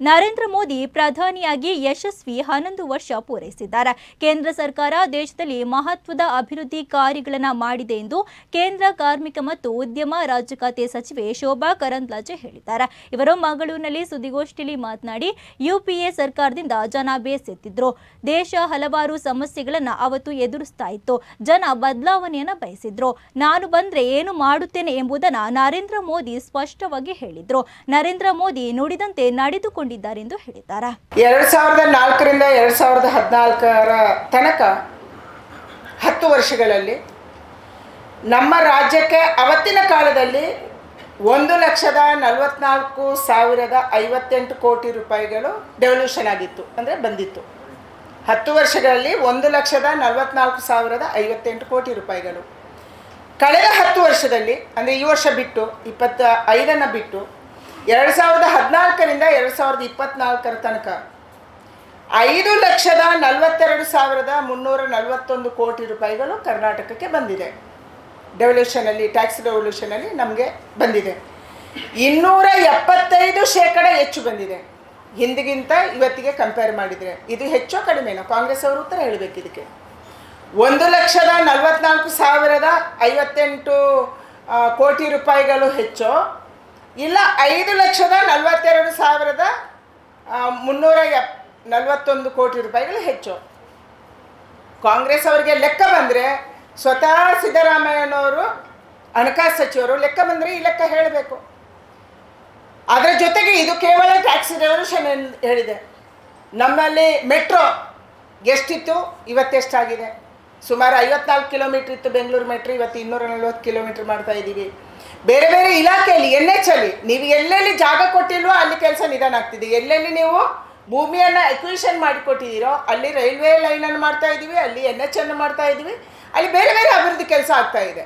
ನರೇಂದ್ರ ಮೋದಿ ಪ್ರಧಾನಿಯಾಗಿ ಯಶಸ್ವಿ ಹನ್ನೊಂದು ವರ್ಷ ಪೂರೈಸಿದ್ದಾರೆ. ಕೇಂದ್ರ ಸರ್ಕಾರ ದೇಶದಲ್ಲಿ ಮಹತ್ವದ ಅಭಿವೃದ್ಧಿ ಕಾರ್ಯಗಳನ್ನು ಮಾಡಿದೆ ಎಂದು ಕೇಂದ್ರ ಕಾರ್ಮಿಕ ಮತ್ತು ಉದ್ಯಮ ರಾಜ್ಯ ಖಾತೆ ಸಚಿವೆ ಶೋಭಾ ಕರಂದ್ಲಾಜೆ ಹೇಳಿದ್ದಾರೆ. ಇವರು ಮಂಗಳೂರಿನಲ್ಲಿ ಸುದ್ದಿಗೋಷ್ಠಿಯಲ್ಲಿ ಮಾತನಾಡಿ, ಯುಪಿಎ ಸರ್ಕಾರದಿಂದ ಜನ ಬೇಸೆತ್ತಿದ್ರು. ದೇಶ ಹಲವಾರು ಸಮಸ್ಯೆಗಳನ್ನು ಅವತ್ತು ಎದುರಿಸ್ತಾ ಇತ್ತು. ಜನ ಬದಲಾವಣೆಯನ್ನು ಬಯಸಿದ್ರು. ನಾನು ಬಂದ್ರೆ ಏನು ಮಾಡುತ್ತೇನೆ ಎಂಬುದನ್ನ ನರೇಂದ್ರ ಮೋದಿ ಸ್ಪಷ್ಟವಾಗಿ ಹೇಳಿದ್ರು. ನರೇಂದ್ರ ಮೋದಿ ನುಡಿದಂತೆ ನಡೆದುಕೊಂಡಿದ್ದಾರೆ ಎಂದು ಹೇಳಿದ್ದಾರೆ? ಎರಡು ಸಾವಿರದ ನಾಲ್ಕರಿಂದ ಎರಡು ಸಾವಿರದ ಹದಿನಾಲ್ಕರ ತನಕ ಹತ್ತು ವರ್ಷಗಳಲ್ಲಿ ನಮ್ಮ ರಾಜ್ಯಕ್ಕೆ ಅವತ್ತಿನ ಕಾಲದಲ್ಲಿ ಒಂದು ಲಕ್ಷದ ನಲವತ್ನಾಲ್ಕು ಸಾವಿರದ ಐವತ್ತೆಂಟು ಕೋಟಿ ರೂಪಾಯಿಗಳು ಡೆವಲ್ಯೂಷನ್ ಆಗಿತ್ತು, ಅಂದರೆ ಬಂದಿತ್ತು. ಹತ್ತು ವರ್ಷಗಳಲ್ಲಿ ಒಂದು ಲಕ್ಷದ ನಲವತ್ನಾಲ್ಕು ಸಾವಿರದ ಐವತ್ತೆಂಟು ಕೋಟಿ ರೂಪಾಯಿಗಳು. ಕಳೆದ ಹತ್ತು ವರ್ಷದಲ್ಲಿ, ಅಂದರೆ ಈ ವರ್ಷ ಬಿಟ್ಟು ಇಪ್ಪತ್ತ ಐದನ್ನು ಬಿಟ್ಟು ಎರಡು ಸಾವಿರದ ಹದಿನಾಲ್ಕರಿಂದ ಎರಡು ಸಾವಿರದ ಇಪ್ಪತ್ನಾಲ್ಕರ ತನಕ. ಐದು ಲಕ್ಷದ ನಲವತ್ತೆರಡು ಸಾವಿರದ ಮುನ್ನೂರ ನಲವತ್ತೊಂದು ಕೋಟಿ ರೂಪಾಯಿಗಳು ಕರ್ನಾಟಕಕ್ಕೆ ಬಂದಿದೆ. ಡೆವಲ್ಯೂಷನಲ್ಲಿ ಟ್ಯಾಕ್ಸ್ ಡೆವಲ್ಯೂಷನಲ್ಲಿ ನಮಗೆ ಬಂದಿದೆ. ಇನ್ನೂರ ಎಪ್ಪತ್ತೈದು ಶೇಕಡ ಹೆಚ್ಚು ಬಂದಿದೆ. ಹಿಂದಿಗಿಂತ ಇವತ್ತಿಗೆ ಕಂಪೇರ್ ಮಾಡಿದರೆ ಇದು ಹೆಚ್ಚೋ ಕಡಿಮೆನೋ? ಕಾಂಗ್ರೆಸ್ ಅವರು ಉತ್ತರ ಹೇಳಬೇಕು ಇದಕ್ಕೆ. ಒಂದು ಲಕ್ಷದ ನಲವತ್ನಾಲ್ಕು ಸಾವಿರದ ಐವತ್ತೆಂಟು ಕೋಟಿ ರೂಪಾಯಿಗಳು ಹೆಚ್ಚು ಇಲ್ಲ, ಐದು ಲಕ್ಷದ ನಲವತ್ತೆರಡು ಸಾವಿರದ ಮುನ್ನೂರ ಎಪ್, ನಲವತ್ತೊಂದು ಕೋಟಿ ರೂಪಾಯಿಗಳು ಹೆಚ್ಚು. ಕಾಂಗ್ರೆಸ್ ಅವರಿಗೆ ಲೆಕ್ಕ ಬಂದರೆ ಸ್ವತಃ ಸಿದ್ದರಾಮಯ್ಯನವರು ಹಣಕಾಸು ಸಚಿವರು ಲೆಕ್ಕ ಬಂದರೆ ಈ ಲೆಕ್ಕ ಹೇಳಬೇಕು. ಅದರ ಜೊತೆಗೆ ಇದು ಕೇವಲ ಟ್ಯಾಕ್ಸ್ ರೆವಲ್ಯೂಷನ್ ಹೇಳಿದೆ. ನಮ್ಮಲ್ಲಿ ಮೆಟ್ರೋ ಎಷ್ಟಿತ್ತು ಇವತ್ತೆಷ್ಟಾಗಿದೆ. ಸುಮಾರು ಐವತ್ನಾಲ್ಕು ಕಿಲೋಮೀಟ್ರ್ ಇತ್ತು ಬೆಂಗಳೂರು ಮೆಟ್ರೋ ಇವತ್ತು ಇನ್ನೂರ ನಲ್ವತ್ತು ಕಿಲೋಮೀಟ್ರ್ ಮಾಡ್ತಾ ಇದ್ದೀವಿ. ಬೇರೆ ಬೇರೆ ಇಲಾಖೆಯಲ್ಲಿ ಎನ್ ಎಚ್ ಅಲ್ಲಿ, ನೀವು ಎಲ್ಲೆಲ್ಲಿ ಜಾಗ ಕೊಟ್ಟಿಲ್ವೋ ಅಲ್ಲಿ ಕೆಲಸ ನಿಧಾನ ಆಗ್ತಿದೆ. ಎಲ್ಲೆಲ್ಲಿ ನೀವು ಭೂಮಿಯನ್ನು ಎಕ್ವಿಷನ್ ಮಾಡಿಕೊಟ್ಟಿದ್ದೀರೋ, ಅಲ್ಲಿ ರೈಲ್ವೆ ಲೈನನ್ನು ಮಾಡ್ತಾ ಇದ್ದೀವಿ, ಅಲ್ಲಿ ಎನ್ ಎಚ್ ಅನ್ನು ಮಾಡ್ತಾ ಇದ್ದೀವಿ, ಅಲ್ಲಿ ಬೇರೆ ಬೇರೆ ಅಭಿವೃದ್ಧಿ ಕೆಲಸ ಆಗ್ತಾ ಇದೆ.